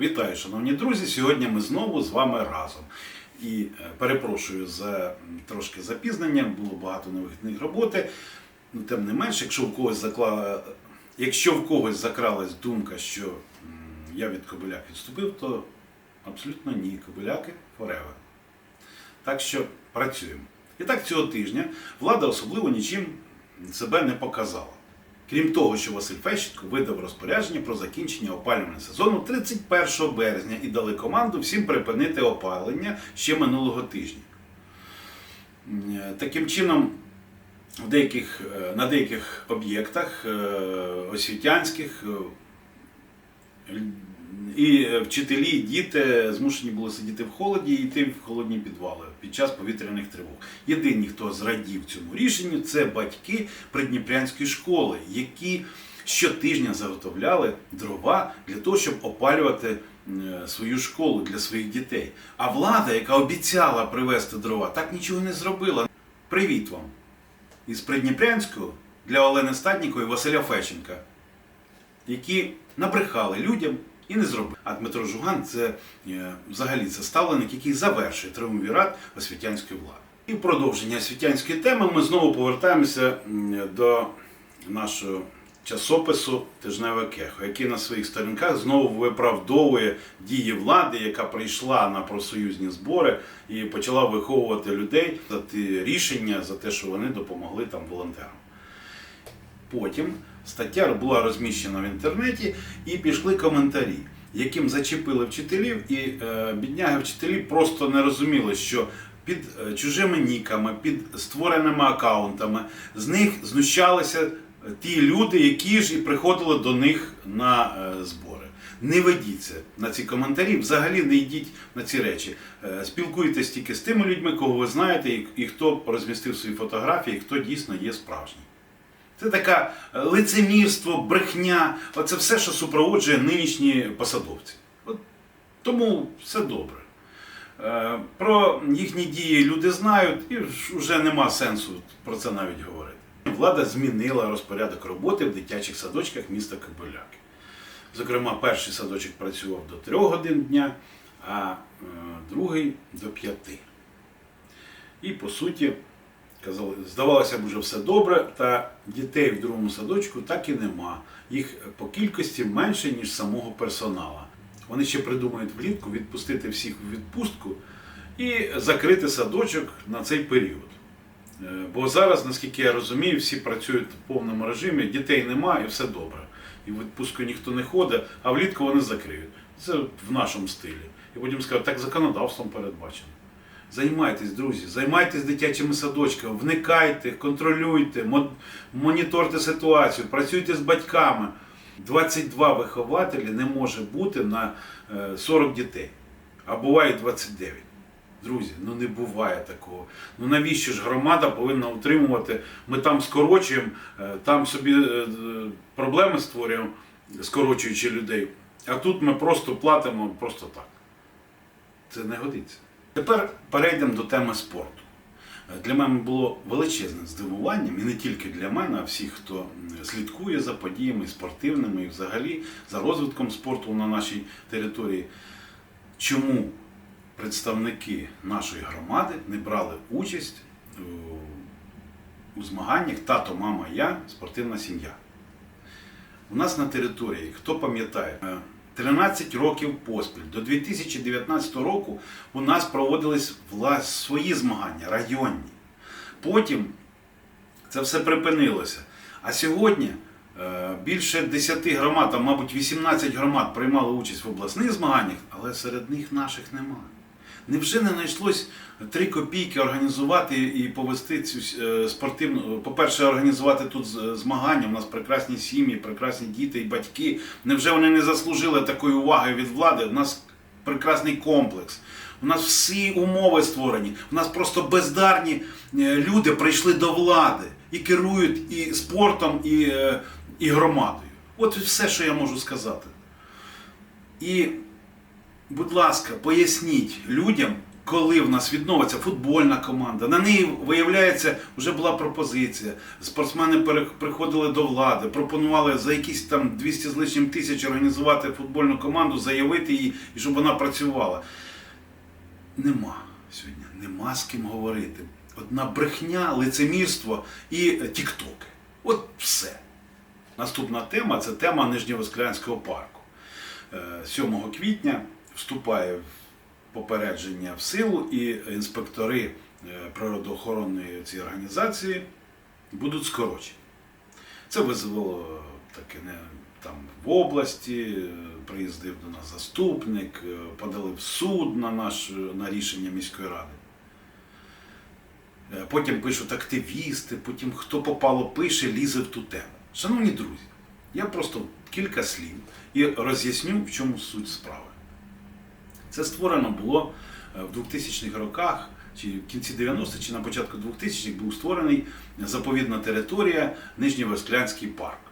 Вітаю, шановні друзі! Сьогодні ми знову з вами разом. І е, перепрошую за трошки запізнення, було багато нових днів роботи. Ну, тим не менше, якщо в когось закла... якщо в когось закралась думка, що я від Кобиляк відступив, то абсолютно ні. Кобиляки forever. Так що працюємо. І так цього тижня влада особливо нічим себе не показала. Крім того, що Василь Фещенко видав розпорядження про закінчення опалювального сезону 31 березня і дали команду всім припинити опалення ще минулого тижня. Таким чином, в деяких, е, на деяких об'єктах е, освітянських е, і вчителі, і діти змушені були сидіти в холоді і йти в холодні підвали під час повітряних тривог. Єдині, хто зрадів цьому рішенню, це батьки Придніпрянської школи, які щотижня заготовляли дрова для того, щоб опалювати е, свою школу для своїх дітей. А влада, яка обіцяла привезти дрова, так нічого не зробила. Привіт вам! Із Придніпрянського для Олени Статнікової і Василя Феченка які набрехали людям і не зробили. А Дмитро Жуган це е, взагалі це ставленик, який завершує триумвірат освітянської влади. І в продовження освітянської теми ми знову повертаємося до нашого часопису Тижневе Кехо, який на своїх сторінках знову виправдовує дії влади, яка прийшла на профсоюзні збори і почала виховувати людей за ті рішення, за те, що вони допомогли там волонтерам. Потім стаття була розміщена в інтернеті і пішли коментарі, яким зачепили вчителів, і е, бідняги вчителі просто не розуміли, що під е, чужими ніками, під створеними акаунтами з них знущалися ті люди, які ж і приходили до них на е, збори. Не ведіться на ці коментарі, взагалі не йдіть на ці речі. Е, Спілкуйтесь тільки з тими людьми, кого ви знаєте, і хто розмістив свої фотографії, і хто дійсно є справжній. Це таке лицемірство, брехня, оце все, що супроводжує нинішні посадовці. От, тому все добре. Е, Про їхні дії люди знають, і вже нема сенсу про це навіть говорити. Влада змінила розпорядок роботи в дитячих садочках міста Кобиляки. Зокрема, перший садочок працював до 3 годин дня, а е, другий до 5. І по суті, казали, здавалося б, вже все добре, та дітей в другому садочку так і нема. Їх по кількості менше, ніж самого персонала. Вони ще придумають влітку відпустити всіх у відпустку і закрити садочок на цей період. Е, Бо зараз, наскільки я розумію, всі працюють в повному режимі, дітей немає і все добре. І в відпустку ніхто не ходить, а влітку вони закриють. Це в нашому стилі. І потім скажуть, так законодавством передбачено. Займайтесь, друзі, займайтесь дитячими садочками, вникайте, контролюйте, моніторте ситуацію, працюйте з батьками. 22 вихователі не може бути на е, 40 дітей, а буває 29. Друзі, ну не буває такого. Ну навіщо ж громада повинна утримувати? Ми там скорочуємо, е, там собі е, е, проблеми створюємо, скорочуючи людей. А тут ми просто платимо просто так. Це не годиться. Тепер перейдемо до теми спорту. Для мене було величезним здивуванням, і не тільки для мене, а всіх, хто слідкує за подіями спортивними і взагалі за розвитком спорту на нашій території. Чому представники нашої громади не брали участь у, змаганнях Тато, мама, я спортивна сім'я? У нас на території, хто пам'ятає, 13 років поспіль до 2019 року у нас проводились свої змагання районні. Потім це все припинилося. А сьогодні е, більше 10 громад, а мабуть 18 громад приймали участь в обласних змаганнях, але серед них наших немає. Невже не знайшлось 3 копійки організувати і повести цю е, спортивну, по-перше, організувати тут змагання. У нас прекрасні сім'ї, прекрасні діти і батьки. Невже вони не заслужили такої уваги від влади? У нас прекрасний комплекс. У нас всі умови створені. У нас просто бездарні е, люди прийшли до влади і керують і спортом, і, е, і громадою. От все, що я можу сказати. І, будь ласка, поясніть людям, коли в нас відновиться футбольна команда, на неї виявляється, вже була пропозиція. Спортсмени приходили до влади, пропонували за якісь там 200 з лишнім тисяч організувати футбольну команду, заявити її і щоб вона працювала. Нема сьогодні, нема з ким говорити. Одна брехня, лицемірство і е, тіктоки. От все. Наступна тема це тема Нижньовосклянського парку. Е, 7 квітня вступає в попередження в силу, і інспектори е, природоохоронної цієї організації будуть скорочені. Це визвало таке не там в області, е, приїздив до нас заступник, е, подали в суд на наш на рішення міської ради. Потім пишуть активісти, потім хто попало пише, лізе в ту тему. Шановні друзі, я просто кілька слів і роз'ясню, в чому суть справи. Це створено було е, в 2000-х роках, чи в кінці 90-х, чи на початку 2000-х був створений заповідна територія Нижньовосклянський парк.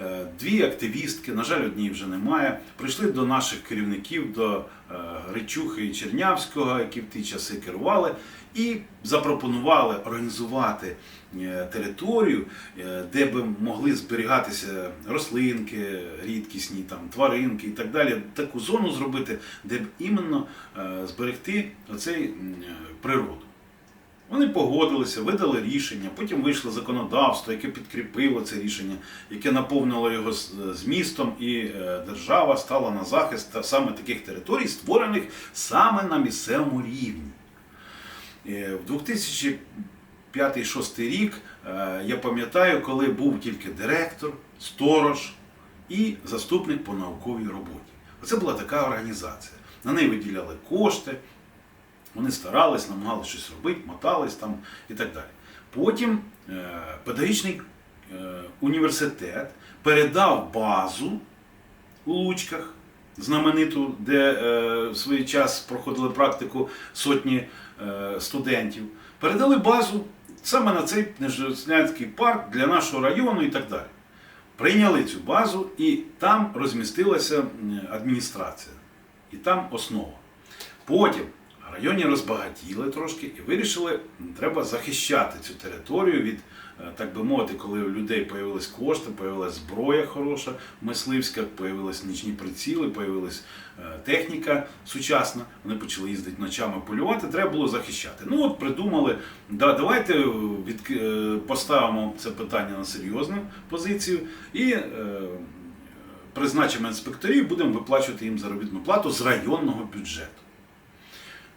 Е, Дві активістки, на жаль, однієї вже немає, прийшли до наших керівників, до е, Речухи і Чернявського, які в ті часи керували, і запропонували організувати е, територію, де би могли зберігатися рослинки, рідкісні там, тваринки і так далі. Таку зону зробити, де б іменно зберегти оцей природу. Вони погодилися, видали рішення, потім вийшло законодавство, яке підкріпило це рішення, яке наповнило його з- змістом, і е, держава стала на захист саме таких територій, створених саме на місцевому рівні. Е, В 2005-2006 рік е, я пам'ятаю, коли був тільки директор, сторож і заступник по науковій роботі. Оце була така організація. На неї виділяли кошти. Вони старались, намагалися щось робити, мотались там і так далі. Потім е, педагогічний е, університет передав базу у Лучках, знамениту, де е, в свій час проходили практику сотні студентів. Передали базу саме на цей Нижньослянський парк для нашого району і так далі. Прийняли цю базу і там розмістилася адміністрація. І там основа. Потім районі розбагатіли трошки і вирішили, треба захищати цю територію від, е, так би мовити, коли у людей появились кошти, появилась зброя хороша, мисливська, появились нічні приціли, появилась е, техніка сучасна. Вони почали їздити ночами полювати, треба було захищати. Ну от придумали, да, давайте е, від, поставимо це питання на серйозну позицію і. Призначимо інспекторів, будемо виплачувати їм заробітну плату з районного бюджету.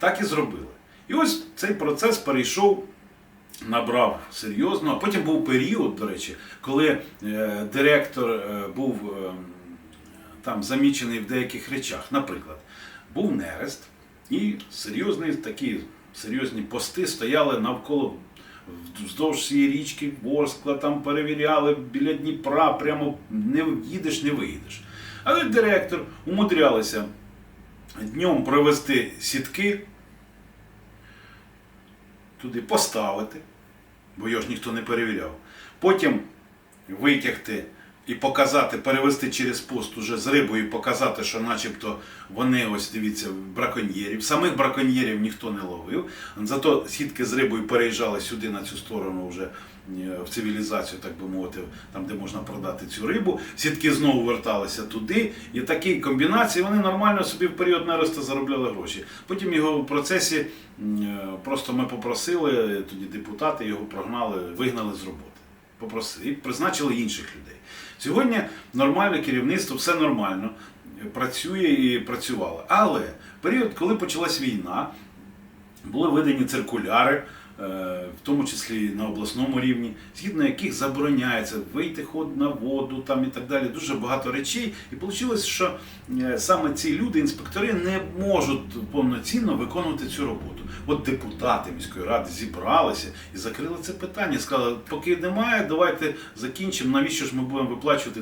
Так і зробили. І ось цей процес перейшов, набрав серйозно. А потім був період, до речі, коли е, директор е, був е, там замічений в деяких речах. Наприклад, був нерест, і серйозні такі серйозні пости стояли навколо вздовж цієї річки Ворскла, там перевіряли біля Дніпра, прямо не їдеш, не виїдеш. Але директор умудрялися днем провести сітки, туди поставити, бо його ж ніхто не перевіряв. Потім витягти і показати, перевести через пост уже з рибою, показати, що начебто вони ось дивіться браконьєрів. Самих браконьєрів ніхто не ловив. Зато сітки з рибою переїжджали сюди на цю сторону вже в цивілізацію, так би мовити, там, де можна продати цю рибу. Сітки знову верталися туди. І такі комбінації вони нормально собі в період неросту заробляли гроші. Потім його в процесі е, просто ми попросили, тоді депутати його прогнали, вигнали з роботи. Попросили і призначили інших людей. Сьогодні нормальне керівництво, все нормально, працює і працювало. Але в період, коли почалась війна, були видані циркуляри, е, в тому числі на обласному рівні, згідно яких забороняється вийти ход на воду там і так далі. Дуже багато речей. І вийшло, що е, саме ці люди, інспектори, не можуть повноцінно виконувати цю роботу. От депутати міської ради зібралися і закрили це питання. Сказали, поки немає, давайте закінчимо. Навіщо ж ми будемо виплачувати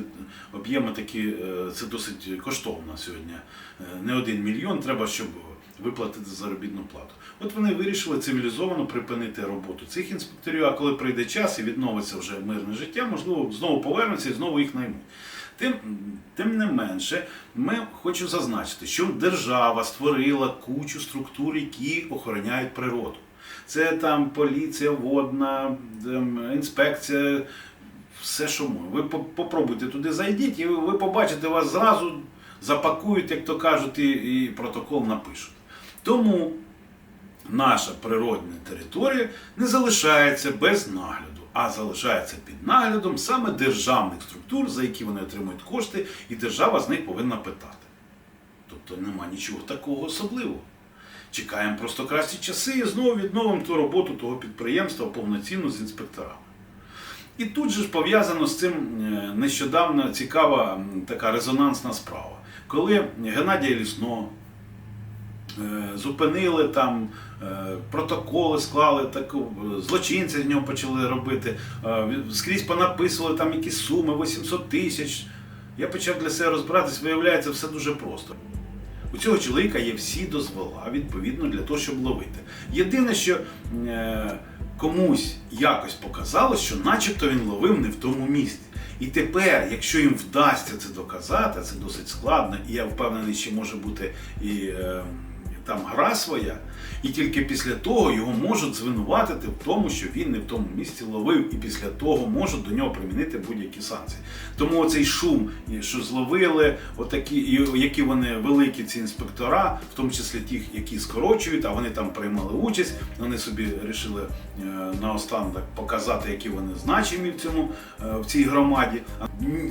об'єми такі? е, Це досить коштовно сьогодні. Е, Не один мільйон треба, щоб виплатити заробітну плату. От вони вирішили цивілізовано припинити роботу цих інспекторів. А коли прийде час і відновиться вже мирне життя, можливо, знову повернуться і знову їх наймуть. Тим, тим не менше, ми хочу зазначити, що держава створила кучу структур, які охороняють природу. Це там поліція, водна, інспекція, все, що може. Ви по- попробуйте туди зайдіть, і ви побачите, вас зразу запакують, як то кажуть, і, і протокол напишуть. Тому наша природна територія не залишається без нагляду, а залишається під наглядом саме державних структур, за які вони отримують кошти, і держава з них повинна питати. Тобто нема нічого такого особливого. Чекаємо просто кращі часи і знову відновимо ту роботу того підприємства повноцінно з інспекторами. І тут же ж пов'язано з цим е, нещодавно цікава така резонансна справа. Коли Геннадія Лісного зупинили там, е, протоколи склали, таку, е, злочинці з нього почали робити, е, скрізь понаписували там якісь суми, 800 тисяч. Я почав для себе розбиратись, виявляється, все дуже просто. У цього чоловіка є всі дозвола, відповідно, для того, щоб ловити. Єдине, що е, комусь якось показалось, що начебто він ловив не в тому місці. І тепер, якщо їм вдасться це доказати, це досить складно, і я впевнений, що може бути і е, там гра своя, і тільки після того його можуть звинуватити в тому, що він не в тому місці ловив, і після того можуть до нього примінити будь-які санкції. Тому оцей шум, що зловили, отакі, які вони великі ці інспектора, в тому числі ті, які скорочують, а вони там приймали участь, вони собі вирішили е, наостанок показати, які вони значимі в цьому е, в цій громаді.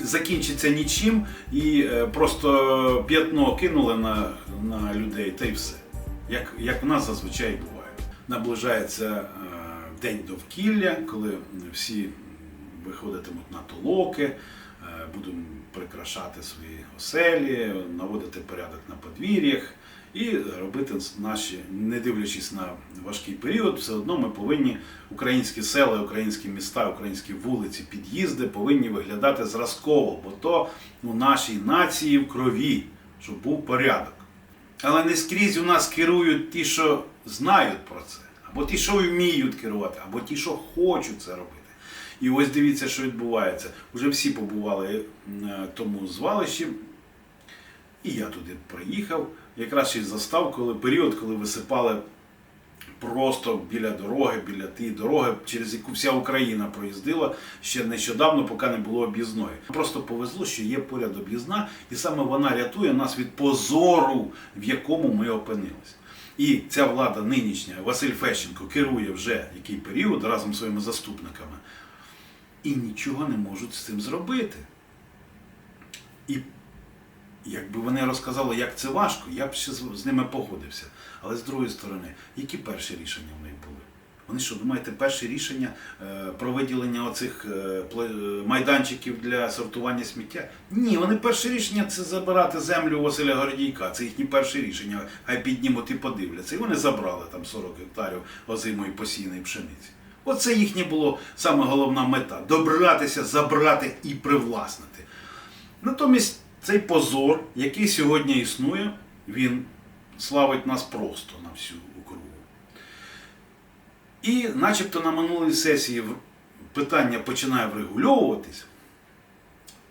Закінчиться нічим і е, просто п'ятно кинули на, на людей, та й все. Як, як в нас зазвичай буває. Наближається е, день довкілля, коли всі виходитимуть на толоки, е, будемо прикрашати свої оселі, наводити порядок на подвір'ях і робити наші, не дивлячись на важкий період, все одно ми повинні українські села, українські міста, українські вулиці, під'їзди повинні виглядати зразково, бо то у нашій нації в крові, щоб був порядок. Але не скрізь у нас керують ті, що знають про це, або ті, що вміють керувати, або ті, що хочуть це робити. І ось дивіться, що відбувається. Уже всі побували на тому звалищі, і я туди приїхав. Якраз і застав, коли період, коли висипали просто біля дороги, біля тієї дороги, через яку вся Україна проїздила ще нещодавно, поки не було об'їзної. Просто повезло, що є поряд об'їзна, і саме вона рятує нас від позору, в якому ми опинилися. І ця влада нинішня, Василь Фещенко, керує вже який період разом зі своїми заступниками, і нічого не можуть з цим зробити. І якби вони розказали, як це важко, я б ще з ними погодився. Але з другої сторони, які перші рішення в них були? Вони що, думаєте, перші рішення е, про виділення оцих е, майданчиків для сортування сміття? Ні, вони перше рішення це забирати землю Василя Гордійка. Це їхні перші рішення. Хай піднімуть і подивляться. І вони забрали там 40 гектарів озимої посійної пшениці. Оце їхнє було саме головна мета добратися, забрати і привласнити. Натомість цей позор, який сьогодні існує, він славить нас просто на всю округу. І начебто на минулій сесії питання починає врегульовуватись,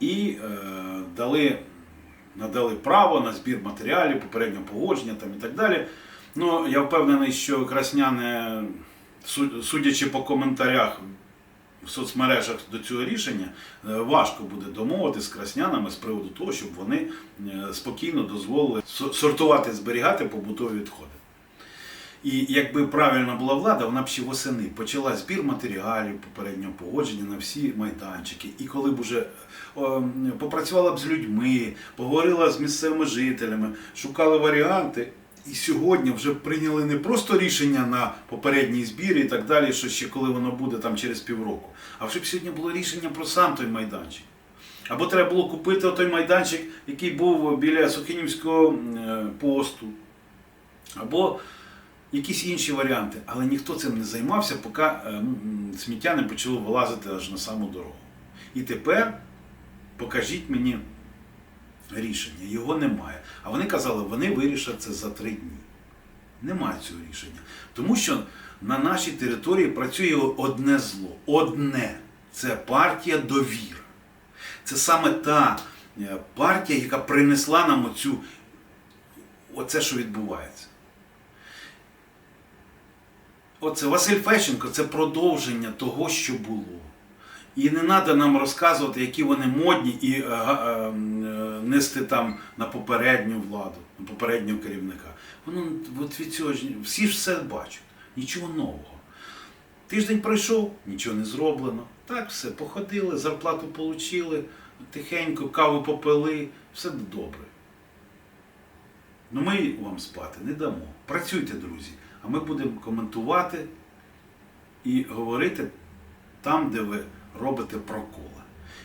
і е, дали, надали право на збір матеріалів, попереднього погодження там і так далі. Ну, я впевнений, що красняни, судячи по коментарях в соцмережах до цього рішення, е, важко буде домовити з краснянами з приводу того, щоб вони е, спокійно дозволили сортувати, зберігати побутові відходи. І якби правильна була влада, вона б ще восени почала збір матеріалів попереднього погодження на всі майданчики. І коли б уже попрацювала б з людьми, поговорила з місцевими жителями, шукали варіанти. І сьогодні вже прийняли не просто рішення на попередній збір і так далі, що ще коли воно буде там через півроку, а вже б сьогодні було рішення про сам той майданчик. Або треба було купити той майданчик, який був біля Сухинівського е, посту, або якісь інші варіанти. Але ніхто цим не займався, поки е, сміття не почало вилазити аж на саму дорогу. І тепер покажіть мені рішення. Його немає. А вони казали, вони вирішать це за три дні. Немає цього рішення. Тому що на нашій території працює одне зло. Одне. Це партія довіра. Це саме та е, партія, яка принесла нам оцю, оце, що відбувається. Оце Василь Фещенко це продовження того, що було. І не треба нам розказувати, які вони модні, і е, е, е, нести там на попередню владу, на попереднього керівника. Воно от від цього всі ж все бачать, нічого нового. Тиждень пройшов, нічого не зроблено. Так, все, походили, зарплату отримали, тихенько, каву попили, все добре. Ну ми вам спати не дамо. Працюйте, друзі, а ми будемо коментувати і говорити там, де ви робите проколи.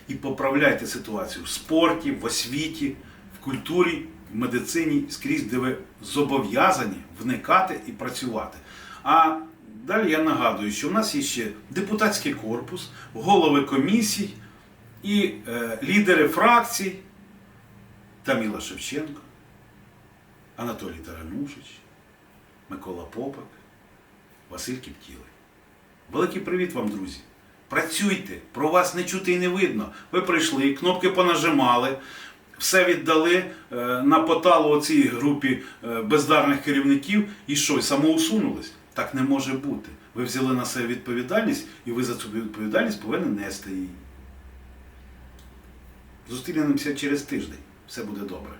І поправляйте ситуацію в спорті, в освіті, в культурі, в медицині, скрізь, де ви зобов'язані вникати і працювати. А далі я нагадую, що в нас є ще депутатський корпус, голови комісій і е, лідери фракцій Таміла Шевченко, Анатолій Таранушич, Микола Попак, Василь Кіптілий. Великий привіт вам, друзі! Працюйте, про вас не чути і не видно. Ви прийшли, кнопки понажимали, все віддали е, на поталу цій групі е, бездарних керівників і що, самоусунулись? Так не може бути. Ви взяли на себе відповідальність, і ви за цю відповідальність повинні нести її. Зустрінемося через тиждень. Все буде добре.